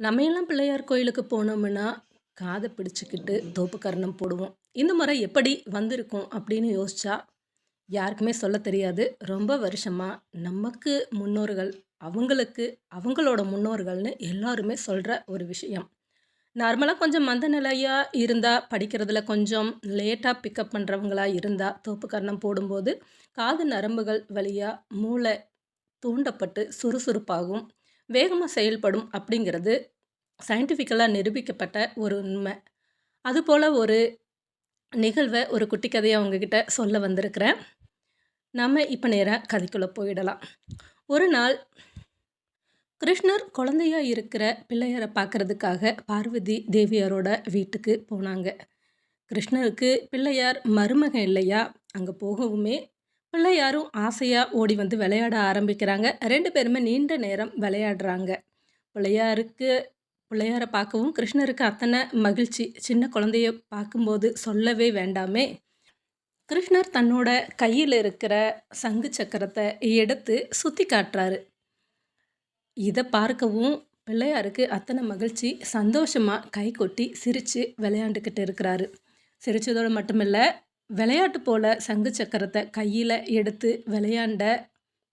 நம்ம எல்லாம் பிள்ளையார் கோயிலுக்கு போனோம்னா, காதை பிடிச்சிக்கிட்டு தோப்பு கரணம் போடுவோம். இந்த முறை எப்படி வந்திருக்கும் அப்படின்னு யோசிச்சா, யாருக்குமே சொல்ல தெரியாது. ரொம்ப வருஷமாக நமக்கு முன்னோர்கள், அவங்களுக்கு அவங்களோட முன்னோர்கள்னு எல்லாருமே சொல்கிற ஒரு விஷயம். நார்மலாக கொஞ்சம் மந்த நிலையாக இருந்தால் படிக்கிறதுல கொஞ்சம் லேட்டாக பிக்கப் பண்ணுறவங்களாக இருந்தால் தோப்பு கரணம் போடும்போது, காது நரம்புகள் வழியாக மூளை தூண்டப்பட்டு சுறுசுறுப்பாகும். வேகமாக செயல்படும் அப்படிங்கிறது சயின்டிஃபிக்கலாக நிரூபிக்கப்பட்ட ஒரு உண்மை. அதுபோல் ஒரு நிகழ்வை ஒரு குட்டி கதையை அவங்கக்கிட்ட சொல்ல வந்திருக்கிறேன். நம்ம இப்போ நேராக கதைக்குள்ளே போயிடலாம். ஒரு நாள் கிருஷ்ணர் குழந்தையா இருக்கிற பிள்ளையார பார்க்கறதுக்காக பார்வதி தேவியாரோட வீட்டுக்கு போனாங்க. கிருஷ்ணருக்கு பிள்ளையார் மருமகன் இல்லையா? அங்கே போகவுமே பிள்ளையாரும் ஆசையாக ஓடி வந்து விளையாட ஆரம்பிக்கிறாங்க. ரெண்டு பேருமே நீண்ட நேரம் விளையாடுறாங்க. பிள்ளையாருக்கு பிள்ளையாரை பார்க்கவும் கிருஷ்ணருக்கு அத்தனை மகிழ்ச்சி. சின்ன குழந்தைய பார்க்கும்போது சொல்லவே வேண்டாமே! கிருஷ்ணர் தன்னோட கையில் இருக்கிற சங்கு சக்கரத்தை எடுத்து சுற்றி காட்டுறாரு. இதை பார்க்கவும் பிள்ளையாருக்கு அத்தனை மகிழ்ச்சி. சந்தோஷமா கைகொட்டி சிரித்து விளையாண்டுக்கிட்டு இருக்கிறாரு. சிரித்ததோடு மட்டுமில்ல, விளையாட்டு போல சங்கு சக்கரத்தை கையில் எடுத்து விளையாண்ட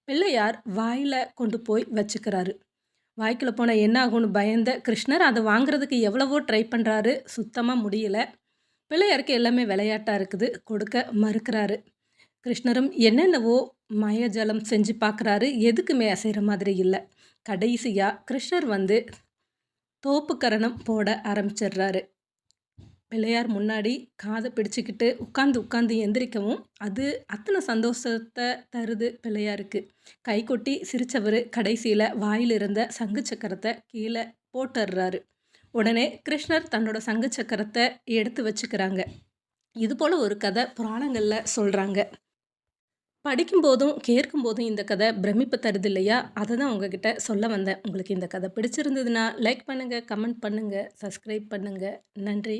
பிள்ளையார் வாயில் கொண்டு போய் வச்சுக்கிறாரு. வாய்க்குள்ள போனால் என்ன ஆகும்னு பயந்த கிருஷ்ணர் அதை வாங்குறதுக்கு எவ்வளவோ ட்ரை பண்ணுறாரு சுத்தமாக முடியல. பிள்ளையாருக்கு எல்லாமே விளையாட்டாக இருக்குது. கொடுக்க மறுக்கிறாரு. கிருஷ்ணரும் என்னென்னவோ மயஜலம் செஞ்சு பார்க்குறாரு. எதுக்குமே அசைகிற மாதிரி இல்லை கடைசியாக கிருஷ்ணர் வந்து தோப்புக்கரணம் போட ஆரம்பிச்சிடுறாரு. பிள்ளையார் முன்னாடி காதை பிடிச்சிக்கிட்டு உட்காந்து உட்காந்து எந்திரிக்கவும், அது அத்தனை சந்தோஷத்தை தருது பிள்ளையாருக்கு. கைகொட்டி சிரிச்சவரு கடைசியில் வாயில் இருந்த சங்கு சக்கரத்தை கீழே போட்டுடுறாரு உடனே கிருஷ்ணர் தன்னோட சங்கு சக்கரத்தை எடுத்து வச்சுக்கிறாங்க. இதுபோல ஒரு கதை புராணங்களில் சொல்கிறாங்க படிக்கும்போதும், கேட்கும்போதும் இந்த கதை பிரமிப்பு தருது இல்லையா? அதை தான் உங்ககிட்ட சொல்ல வந்தேன். உங்களுக்கு இந்த கதை பிடிச்சிருந்ததுன்னா, லைக் பண்ணுங்கள் கமெண்ட் பண்ணுங்கள் சப்ஸ்கிரைப் பண்ணுங்கள் நன்றி.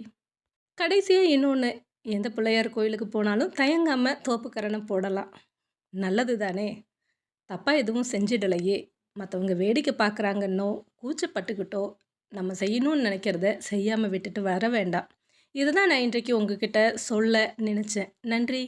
கடைசியாக இன்னொன்று எந்த பிள்ளையார் கோயிலுக்கு போனாலும் தயங்காமல் தோப்பு போடலாம். நல்லது தானே! தப்பாக எதுவும் செஞ்சிடலையே! மற்றவங்க வேடிக்கை பார்க்குறாங்கன்னோ, கூச்சப்பட்டுக்கிட்டோ, நம்ம செய்யணும்னு நினைக்கிறத செய்யாமல் விட்டுட்டு வர வேண்டாம். இதுதான் நான் இன்றைக்கு உங்ககிட்ட சொல்ல நினச்சேன் நன்றி.